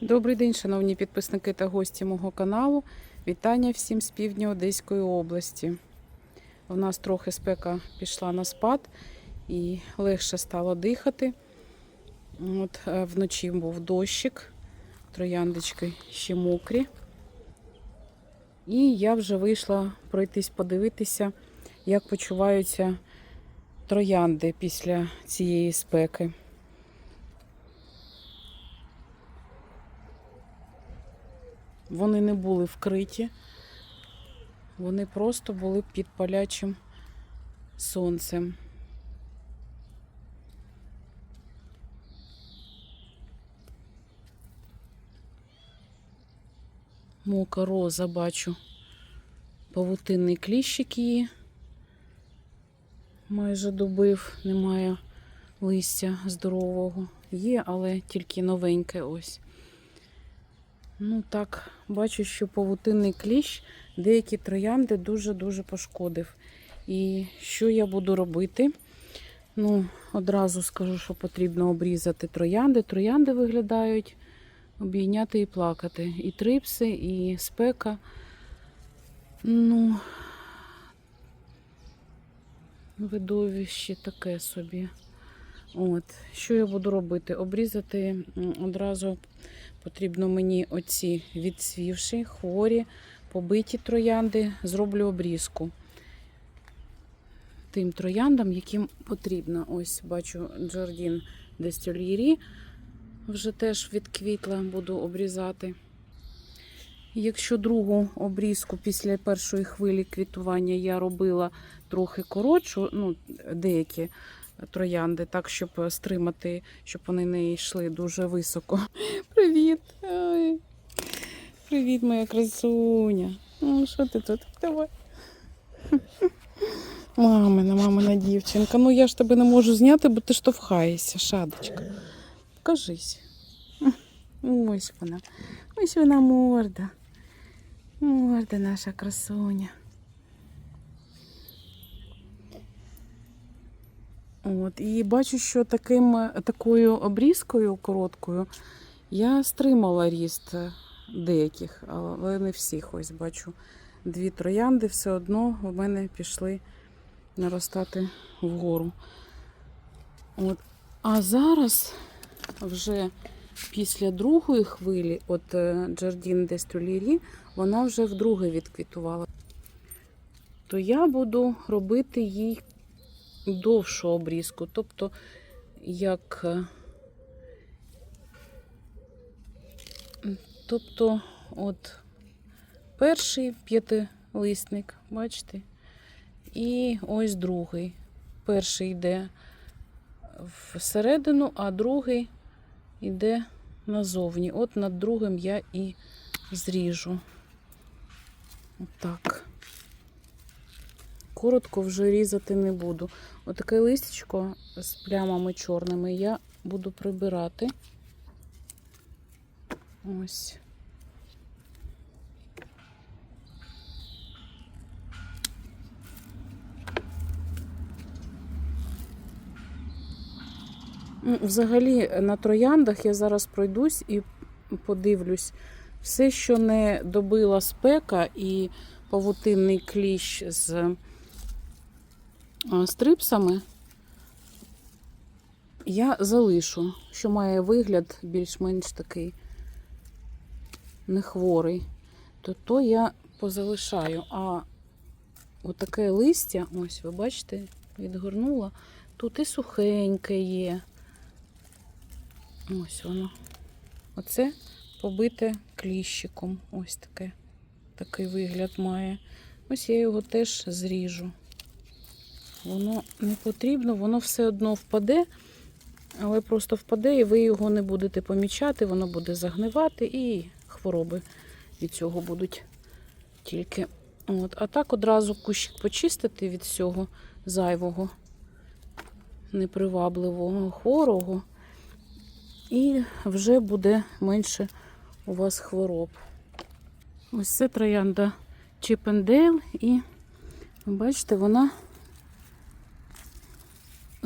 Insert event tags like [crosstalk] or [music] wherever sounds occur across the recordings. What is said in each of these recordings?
Добрий день, шановні підписники та гості мого каналу. Вітання всім з півдня Одеської області. У нас трохи спека пішла на спад і легше стало дихати. От, е, вночі був дощик, трояндочки ще мокрі. І я вже вийшла пройтись подивитися, як почуваються троянди після цієї спеки. Вони не були вкриті, вони просто були під палячим сонцем. Мока роза бачу. Павутинний кліщик її майже добив, немає листя здорового. Є, але тільки новеньке ось. Ну так, бачу, що павутинний кліщ деякі троянди дуже-дуже пошкодив. І що я буду робити? Ну, одразу скажу, що потрібно обрізати троянди. Троянди виглядають обійняти і плакати. І трипси, і спека. Ну, видовище таке собі. От, що я буду робити? Обрізати одразу потрібно мені оці відсвівші, хворі, побиті троянди, зроблю обрізку. Тим трояндам, яким потрібно. Ось бачу Джордін Дестюльєрі, вже теж відквітла, буду обрізати. Якщо другу обрізку після першої хвилі квітування я робила трохи коротшу, ну, деякі троянди, так, щоб стримати, щоб вони не йшли дуже високо. [laughs] Привіт! Ой. Привіт, моя красуня. Ну, що ти тут? Давай. [laughs] Мамина, мамина дівчинка. Ну я ж тебе не можу зняти, бо ти штовхаєшся, шадочка. Покажись. [laughs] Ось вона. Ось вона морда. Морда наша красуня. От, і бачу, що таким, такою обрізкою короткою я стримала ріст деяких, але не всіх. Ось бачу дві троянди, все одно в мене пішли наростати вгору. От. А зараз вже після другої хвилі, от Джардін Дестулірі, вона вже вдруге відквітувала. То я буду робити їй довшу обрізку. Тобто, як. е, Тобто, от перший п'ятилисник, бачите? І ось другий. Перший йде всередину, а другий йде назовні. От над другим я і зріжу. Отак. Коротко вже різати не буду. Отаке листячко з плямами чорними я буду прибирати. Ось. Взагалі на трояндах я зараз пройдусь і подивлюсь. Все, що не добила спека і павутинний кліщ з стрипсами, я залишу, що має вигляд більш-менш такий нехворий, то то я позалишаю. А отаке листя, ось, ви бачите, відгорнула, тут і сухеньке є. Ось воно. Оце побите кліщиком. Ось таке. Такий вигляд має. Ось я його теж зріжу. Воно не потрібно, воно все одно впаде, але просто впаде, і ви його не будете помічати, воно буде загнивати і хвороби від цього будуть тільки. От. А так одразу кущик почистити від всього зайвого, непривабливого, хворого, і вже буде менше у вас хвороб. Ось це троянда Чіпендейл, і бачите, вона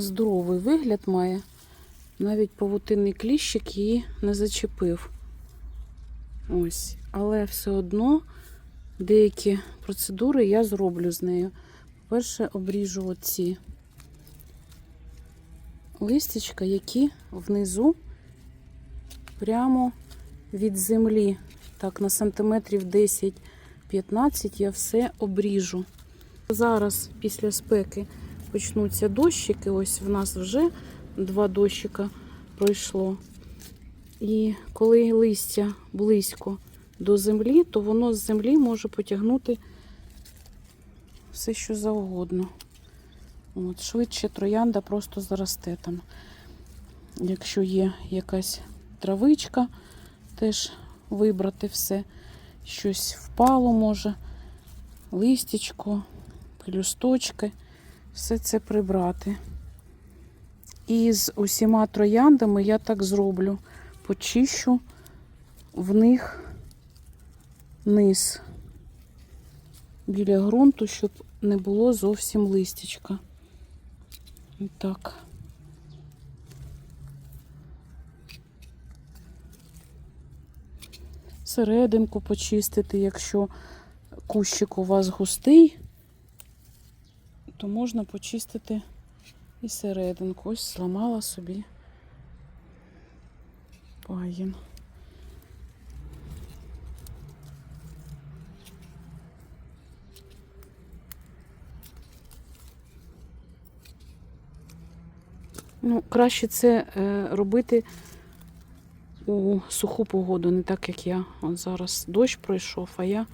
здоровий вигляд має. Навіть павутинний кліщик її не зачепив. Ось. Але все одно деякі процедури я зроблю з нею. По-перше, обріжу оці листячка, які внизу прямо від землі, так, на сантиметрів 10-15 я все обріжу. Зараз після спеки почнуться дощики. Ось в нас вже два дощика пройшло. І коли листя близько до землі, то воно з землі може потягнути все, що завгодно. От, швидше троянда просто заросте там. Якщо є якась травичка, теж вибрати все. Щось впало може, листячко, пелюсточки, все це прибрати. І з усіма трояндами я так зроблю. Почищу в них низ біля ґрунту, щоб не було зовсім листячка. Так. Серединку почистити, якщо кущик у вас густий, то можна почистити і серединку. Ось зламала собі пагін. Ну, краще це е, робити у суху погоду, не так як я. От зараз дощ пройшов, а я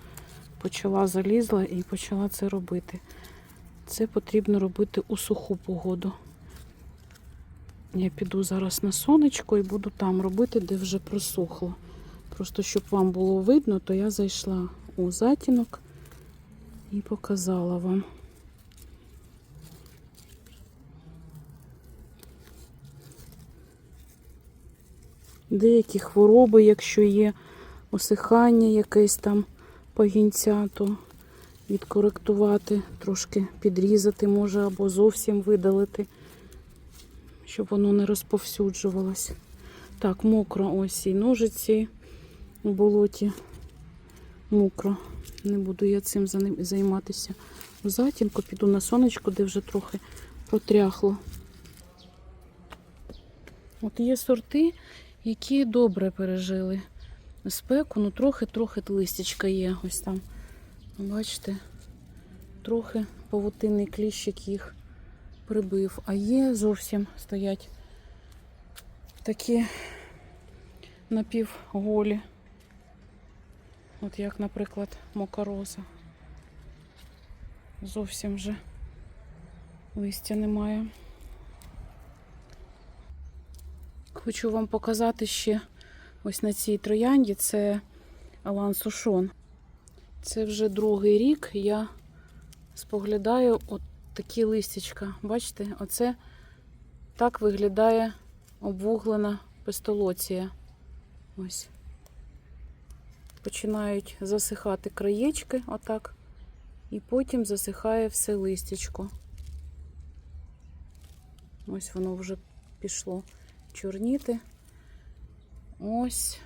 почала залізла і почала це робити. Це потрібно робити у суху погоду. Я піду зараз на сонечко і буду там робити, де вже просохло. Просто щоб вам було видно, то я зайшла у затінок і показала вам. Деякі хвороби, якщо є осихання якесь там пагінця, то відкоректувати, трошки підрізати може або зовсім видалити, щоб воно не розповсюджувалось. Так, мокро ось і ножиці у болоті. Мокро. Не буду я цим займатися. У затінку піду на сонечко, де вже трохи протряхло. От є сорти, які добре пережили спеку, ну трохи-трохи листячка є. Ось там. Бачите, трохи павутинний кліщик їх прибив. А є зовсім стоять такі напівголі. От як, наприклад, мокароза. Зовсім вже листя немає. Хочу вам показати ще ось на цій троянді. Це Алан Сушон. Це вже другий рік я споглядаю от такі листячка. Бачите, оце так виглядає обвуглена пестолоція. Ось. Починають засихати краєчки, отак, і потім засихає все листячко. Ось воно вже пішло чорніти. Ось.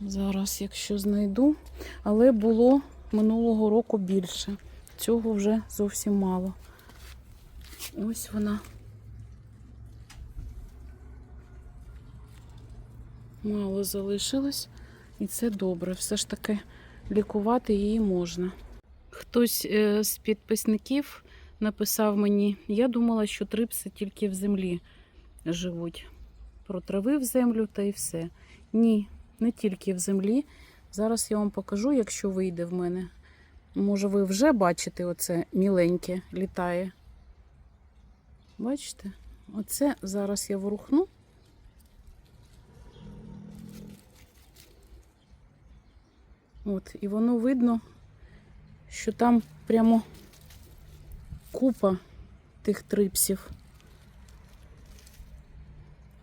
Зараз, якщо знайду, але було минулого року більше. Цього вже зовсім мало. Ось вона. Мало залишилось, і це добре. Все ж таки лікувати її можна. Хтось е, з підписників написав мені, я думала, що трипси тільки в землі живуть. Протравив землю та й все. Ні, не тільки в землі. Зараз я вам покажу, якщо вийде в мене. Може, ви вже бачите, оце міленьке літає. Бачите? Оце зараз я ворухну. От, і воно видно, що там прямо купа тих трипсів.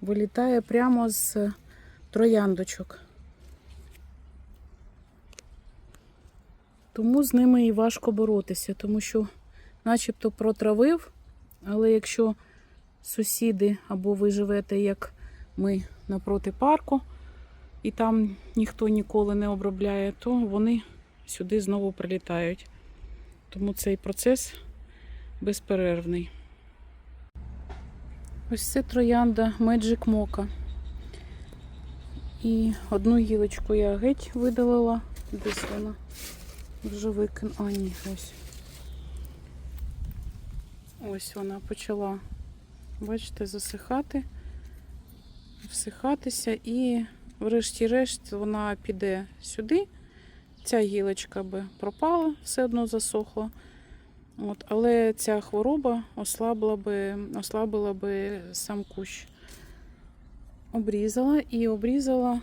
Вилітає прямо з трояндочок. Тому з ними і важко боротися, тому що начебто протравив, але якщо сусіди або ви живете, як ми напроти парку, і там ніхто ніколи не обробляє, то вони сюди знову прилітають. Тому цей процес безперервний. Ось це троянда Magic Mocha. І одну гілочку я геть видалила. Десь вона вже викинула. А, ні, ось. Ось вона почала, бачите, засихати, всихатися і врешті-решт вона піде сюди. Ця гілочка би пропала, все одно засохла. От, але ця хвороба ослабила би, ослабила би сам кущ. Обрізала і обрізала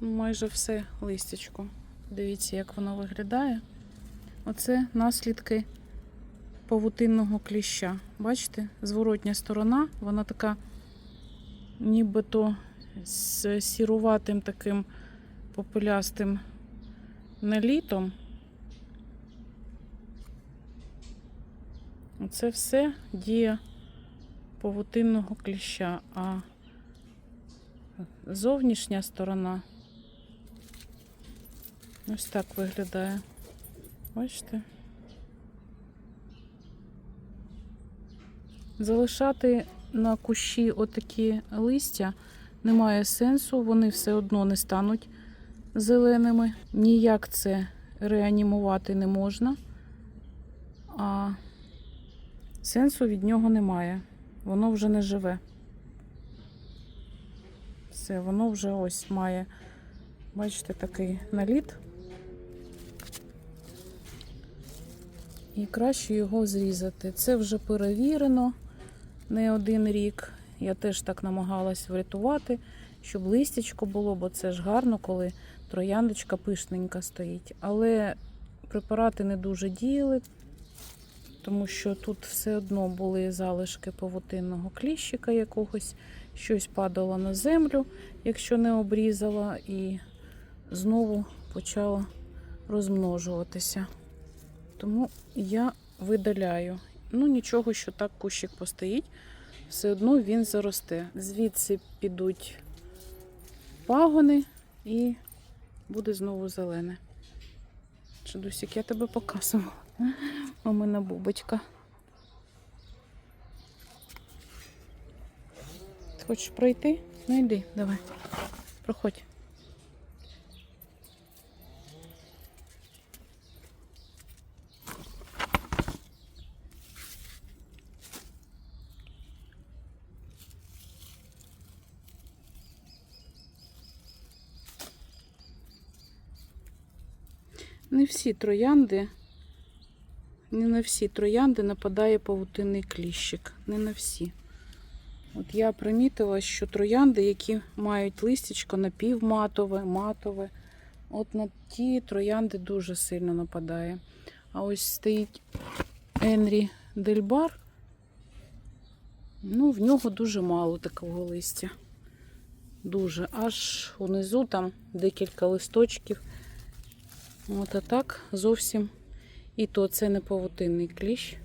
майже все листячко. Дивіться, як воно виглядає. Оце наслідки павутинного кліща. Бачите, зворотня сторона, вона така нібито з сіруватим таким попелястим налітом. Оце все дія павутинного кліща, а зовнішня сторона ось так виглядає. Бачите? Залишати на кущі отакі листя немає сенсу, вони все одно не стануть зеленими. Ніяк це реанімувати не можна, а сенсу від нього немає. Воно вже не живе. Все, воно вже ось має, бачите, такий наліт. І краще його зрізати. Це вже перевірено не один рік. Я теж так намагалась врятувати, щоб листячко було, бо це ж гарно, коли трояндочка пишненька стоїть. Але препарати не дуже діяли, тому що тут все одно були залишки павутинного кліщика якогось, щось падало на землю, якщо не обрізала, і знову почало розмножуватися. Тому я видаляю. Ну, нічого, що так кущик постоїть, все одно він заросте. Звідси підуть пагони і буде знову зелене. Чудусік, я тебе показувала. У мене бубочка. Хочеш пройти? Ну йди, давай. Проходь. Всі троянди, не на всі троянди нападає павутинний кліщик. Не на всі. От я примітила, що троянди, які мають листячко напівматове, матове, от на ті троянди дуже сильно нападає. А ось стоїть Енрі Дельбар. Ну, в нього дуже мало такого листя. Дуже. Аж унизу там декілька листочків. От а так зовсім і то це не павутинний кліщ.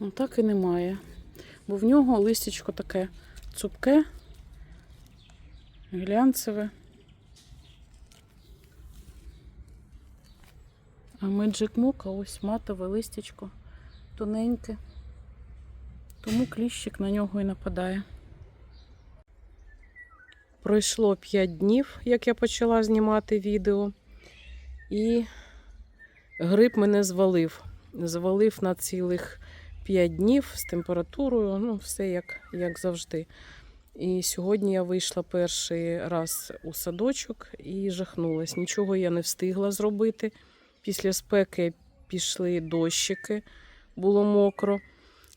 Отак і немає. Бо в нього листячко таке цупке, глянцеве. А Magic Mocha ось матове листячко, тоненьке. Тому кліщик на нього і нападає. Пройшло 5 днів, як я почала знімати відео, і гриб мене звалив. Звалив на цілих 5 днів з температурою, ну, все як, як завжди. І сьогодні я вийшла перший раз у садочок і жахнулась. Нічого я не встигла зробити. Після спеки пішли дощики, було мокро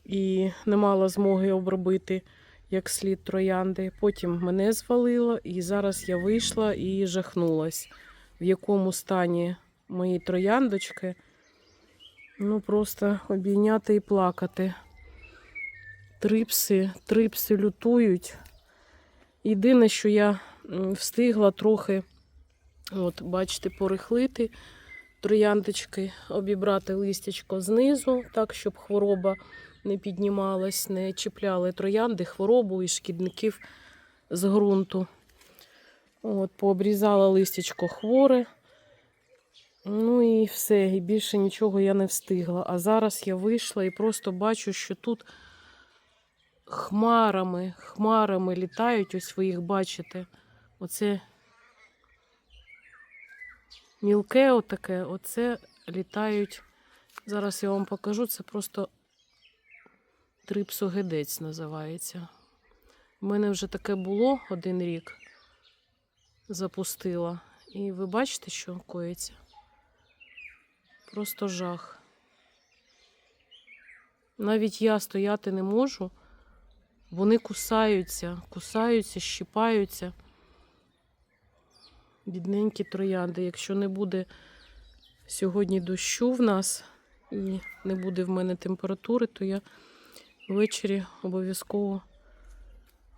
і не мала змоги обробити як слід троянди. Потім мене звалило, і зараз я вийшла і жахнулась, в якому стані мої трояндочки. Ну, просто обійняти і плакати. Трипси, трипси лютують. Єдине, що я встигла трохи, от, бачите, порихлити трояндочки, обібрати листячко знизу, так, щоб хвороба не піднімалась, не чіпляли троянди, хворобу і шкідників з ґрунту. От, пообрізала листячко хворе. Ну і все, і більше нічого я не встигла. А зараз я вийшла і просто бачу, що тут хмарами, хмарами літають, ось ви їх бачите. Оце мілке отаке, оце літають. Зараз я вам покажу, це просто трипсогедець називається. У мене вже таке було один рік. Запустила. І ви бачите, що коїться? Просто жах. Навіть я стояти не можу. Вони кусаються, кусаються, щипаються. Бідненькі троянди. Якщо не буде сьогодні дощу в нас і не буде в мене температури, то я ввечері обов'язково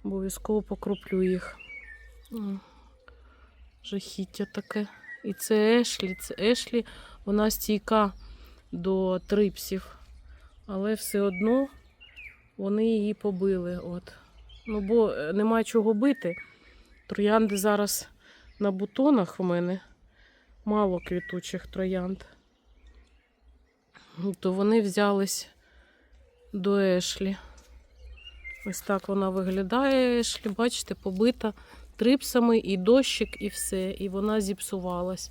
обов'язково покроплю їх. Жахіття таке. І це Ешлі, це Ешлі, вона стійка до трипсів, але все одно вони її побили. От. Ну, бо е, нема чого бити. Троянди зараз на бутонах в мене мало квітучих троянд. Ну, То вони взялись до Ешлі. Ось так вона виглядає, Ешлі, бачите, побита трипсами і дощик, і все. І вона зіпсувалась.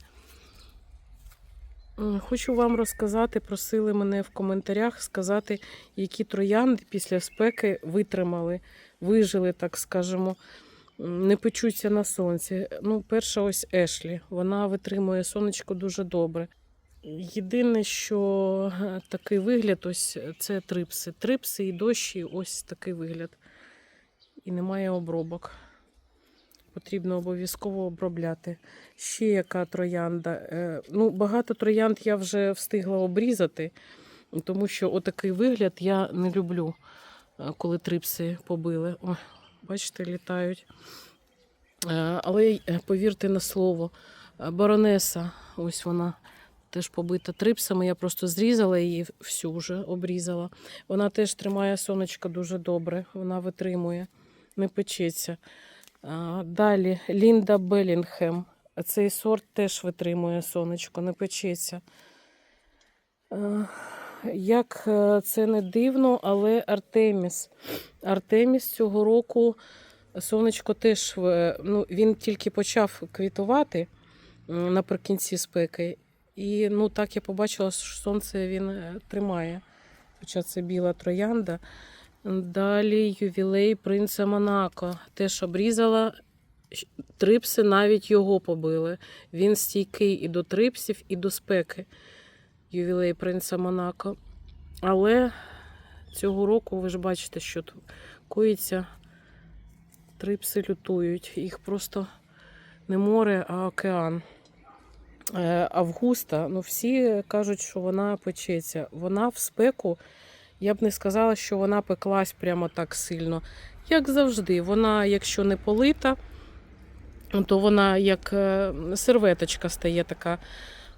Хочу вам розказати, просили мене в коментарях сказати, які троянди після спеки витримали, вижили, так скажемо, не печуться на сонці. Ну, перша ось Ешлі. Вона витримує сонечко дуже добре. Єдине, що е, такий вигляд, ось це трипси. Трипси і дощі, ось такий вигляд. І немає обробок. Потрібно обов'язково обробляти. Ще яка троянда. Е, Ну, багато троянд я вже встигла обрізати, тому що отакий вигляд я не люблю, е, коли трипси побили. О, бачите, літають. Е, Але е, повірте на слово, е, баронеса, ось вона теж побита трипсами. Я просто зрізала її всю вже обрізала. Вона теж тримає сонечко дуже добре, вона витримує, не печеться. Далі Лінда Белінгем. Цей сорт теж витримує сонечко, не печеться. Як е, це не дивно, але Артеміс. Артеміс цього року сонечко теж е, ну, він тільки почав квітувати наприкінці спеки. І ну, так я побачила, що сонце він е, тримає. Хоча це біла троянда. Далі ювілей принца Монако. Теж обрізала. Трипси навіть його побили. Він стійкий і до трипсів, і до спеки. Ювілей принца Монако. Але цього року ви ж бачите, що тут коїться. Трипси лютують. Їх просто не море, а океан. Е, Августа, ну всі кажуть, що вона печеться. Вона в спеку, я б не сказала, що вона пеклась прямо так сильно. Як завжди, вона, якщо не полита, то вона як е, серветочка стає така.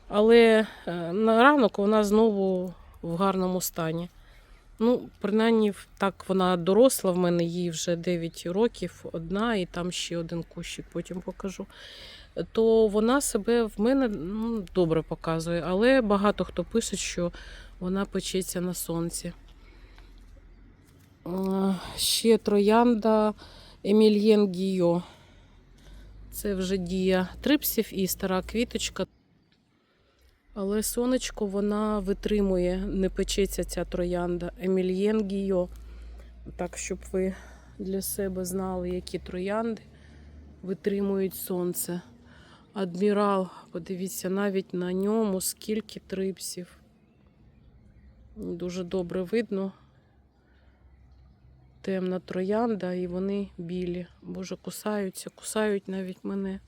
Але е, на ранок вона знову в гарному стані. Ну, принаймні, так вона доросла в мене, їй вже 9 років, одна, і там ще один кущик, потім покажу. То вона себе в мене ну, добре показує, але багато хто пише, що вона печеться на сонці. Е, Ще троянда Емільєн Гійо. Це вже дія трипсів і стара квіточка. Але сонечко вона витримує, не печеться ця троянда. Емільєн Гійо. Так, щоб ви для себе знали, які троянди витримують сонце. Адмірал, подивіться, навіть на ньому скільки трипсів. Дуже добре видно. Темна троянда, і вони білі. Боже, кусаються, кусають навіть мене.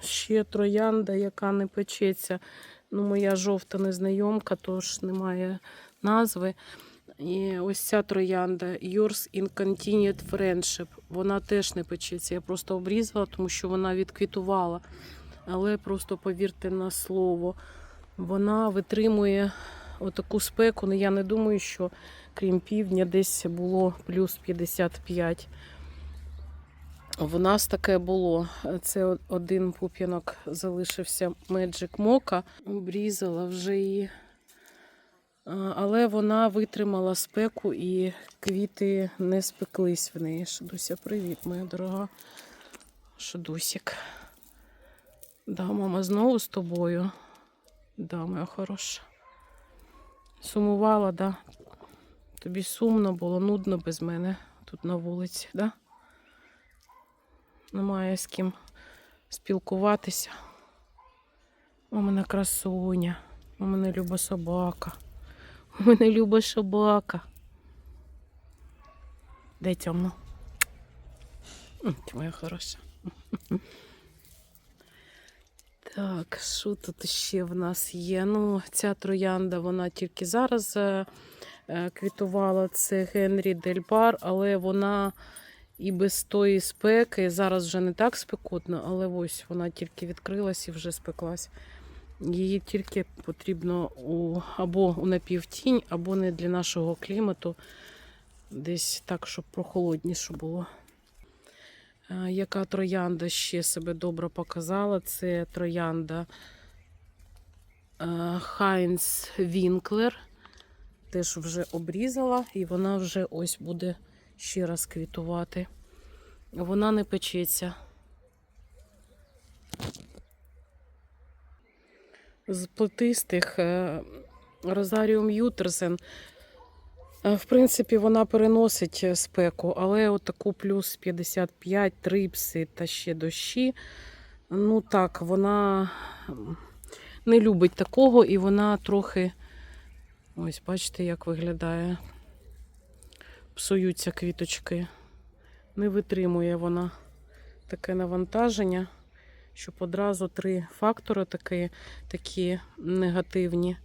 Ще троянда, яка не печеться. Ну, моя жовта незнайомка, тож немає назви. І ось ця троянда Yours in Continued Friendship. Вона теж не печеться. Я просто обрізала, тому що вона відквітувала. Але просто повірте на слово, вона витримує отаку спеку. Ну, я не думаю, що крім півдня десь було плюс 55. В нас таке було. Це один пуп'янок залишився Magic Mocha. Обрізала вже її. А, Але вона витримала спеку і квіти не спеклись в неї. Шадуся, привіт, моя дорога. Шадусік. Да, мама знову з тобою. Да, моя хороша. Сумувала, да. Тобі сумно було, нудно без мене тут на вулиці, да? Немає з ким спілкуватися. У мене красуня, у мене люба собака. У [laughs] мене люба собака. Де темно? Ти моя хороша. Так, що тут ще в нас є? Ну, ця троянда, вона тільки зараз е, е, квітувала. Це Генрі Дель Пар, але вона і без тої спеки. Зараз вже не так спекотно, але ось вона тільки відкрилась і вже спеклась. Її тільки потрібно у, або у напівтінь, або не для нашого клімату. Десь так, щоб прохолодніше було. Яка троянда ще себе добре показала? Це троянда Хайнс Вінклер. Теж вже обрізала, і вона вже ось буде ще раз квітувати. Вона не печеться. З плетистих Розаріум Ютерсен. Е, В принципі, вона переносить е, спеку, але отаку плюс 55 трипси та ще дощі. Ну так, вона не любить такого, і вона трохи. Ось, бачите, як виглядає. Псуються квіточки. Не витримує вона таке навантаження, щоб одразу три фактори такі, такі негативні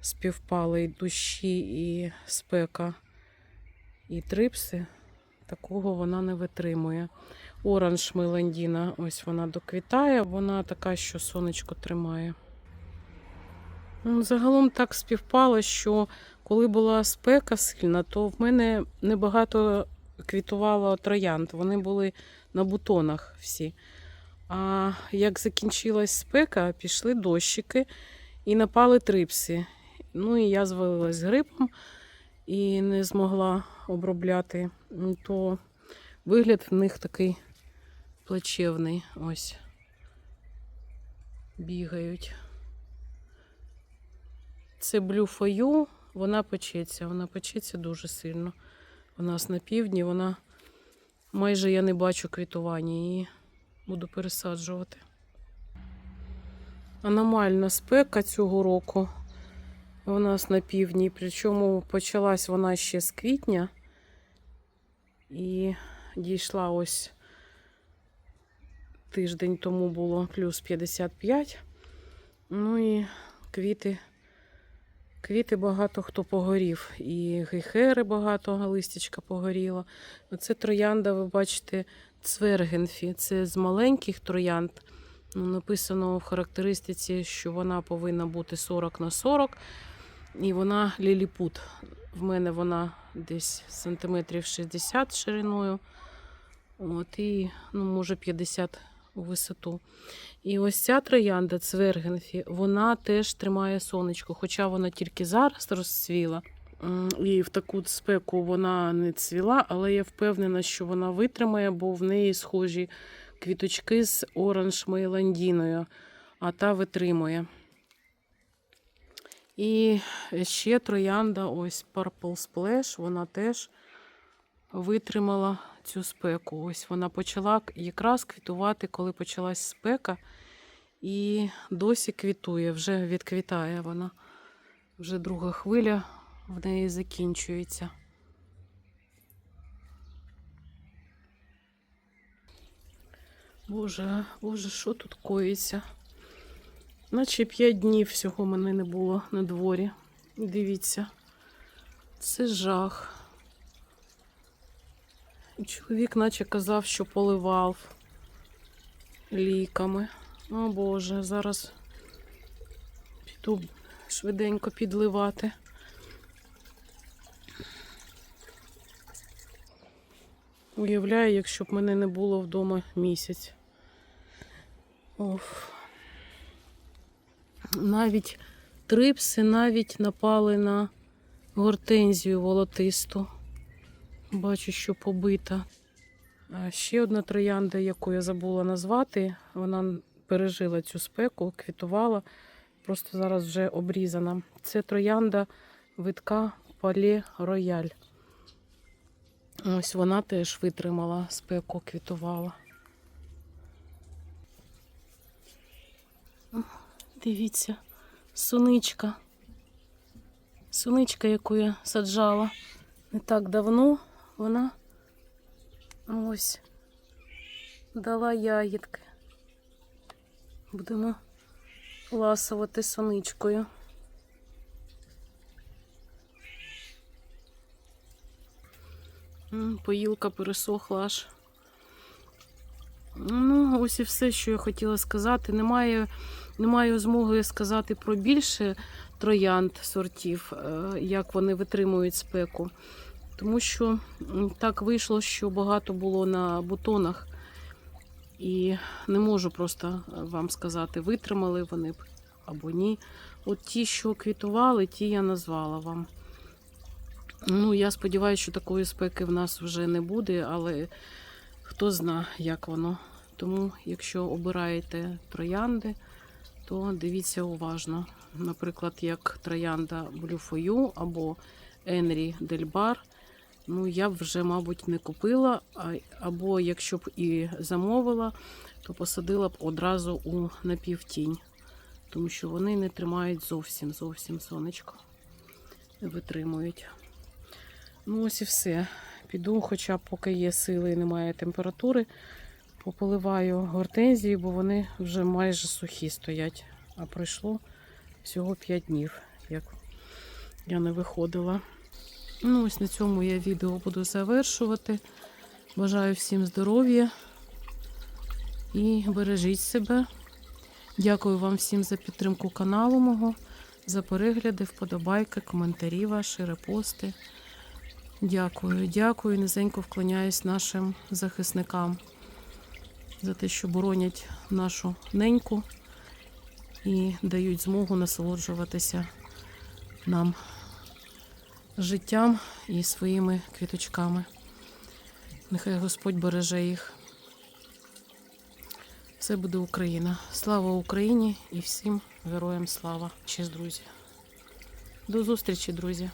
співпали і душі, і спека, і трипси. Такого вона не витримує. Оранж Меландіна, ось вона доквітає, вона така, що сонечко тримає. Ну, Загалом так співпало, що коли була спека сильна, то в мене небагато квітувало троянд. Вони були на бутонах всі. А як закінчилась спека, пішли дощики і напали трипси. Ну і я звалилась грипом і не змогла обробляти. То вигляд в них такий плачевний. Ось. Бігають. Це for вона печеться, вона печеться дуже сильно. У нас на півдні вона майже я не бачу квітування, її буду пересаджувати. Аномальна спека цього року у нас на півдні, причому почалась вона ще з квітня і дійшла ось тиждень тому було плюс 55. Ну і квіти. Квіти багато хто погорів. І гейхери багато листячка погоріло. Оце троянда, ви бачите, цвергенфі. Це з маленьких троянд. Ну, написано в характеристиці, що вона повинна бути 40 на 40. І вона ліліпут. В мене вона десь сантиметрів 60 шириною. От, і, ну, може, 50 у висоту. І ось ця троянда Цвергенфі, вона теж тримає сонечко, хоча вона тільки зараз розцвіла. І в таку спеку вона не цвіла, але я впевнена, що вона витримає, бо в неї схожі квіточки з оранж мейландіною, а та витримує. І ще троянда, ось Purple Splash, вона теж витримала цю спеку. Ось вона почала якраз квітувати, коли почалась спека, і досі квітує, вже відквітає вона. Вже друга хвиля в неї закінчується. Боже, боже, що тут коїться? Наче п'ять днів всього мене не було на дворі. Дивіться, це жах. Чоловік наче казав, що поливав ліками. О Боже, зараз піду швиденько підливати. Уявляю, якщо б мене не було вдома місяць. Оф. Навіть трипси навіть напали на гортензію волотисту. Бачу, що побита. Ще одна троянда, яку я забула назвати, вона пережила цю спеку, квітувала, просто зараз вже обрізана. Це троянда витка Пале Рояль. Ось вона теж витримала спеку, квітувала. Дивіться, суничка. Суничка, яку я саджала не так давно, вона ось дала ягідки. Будемо ласувати соничкою. Поїлка пересохла аж. Ну, ось і все, що я хотіла сказати. Немає, не маю змоги сказати про більше троянд сортів, е, як вони витримують спеку. Тому що так вийшло, що багато було на бутонах. І не можу просто е, вам сказати, витримали вони б або ні. От ті, що квітували, ті я назвала вам. Ну, я сподіваюся, що такої спеки в нас вже не буде, але хто зна, як воно. Тому, якщо обираєте троянди, то дивіться уважно. Наприклад, як троянда Блюфою або Енрі Дельбар. Ну, я б вже, мабуть, не купила, або якщо б і замовила, то посадила б одразу у напівтінь, тому що вони не тримають зовсім зовсім сонечко. Не витримують. Ну, ось і все. Піду, хоча поки є сили і немає температури, пополиваю гортензії, бо вони вже майже сухі стоять. А пройшло всього 5 днів, як я не виходила. Ну, ось на цьому я відео буду завершувати. Бажаю всім здоров'я і бережіть себе. Дякую вам всім за підтримку каналу мого, за перегляди, вподобайки, коментарі ваші, репости. Дякую, дякую. Низенько вклоняюсь нашим захисникам за те, що боронять нашу неньку і дають змогу насолоджуватися нам життям і своїми квіточками. Нехай Господь береже їх. Все буде Україна. Слава Україні і всім героям слава. Честь, друзі. До зустрічі, друзі.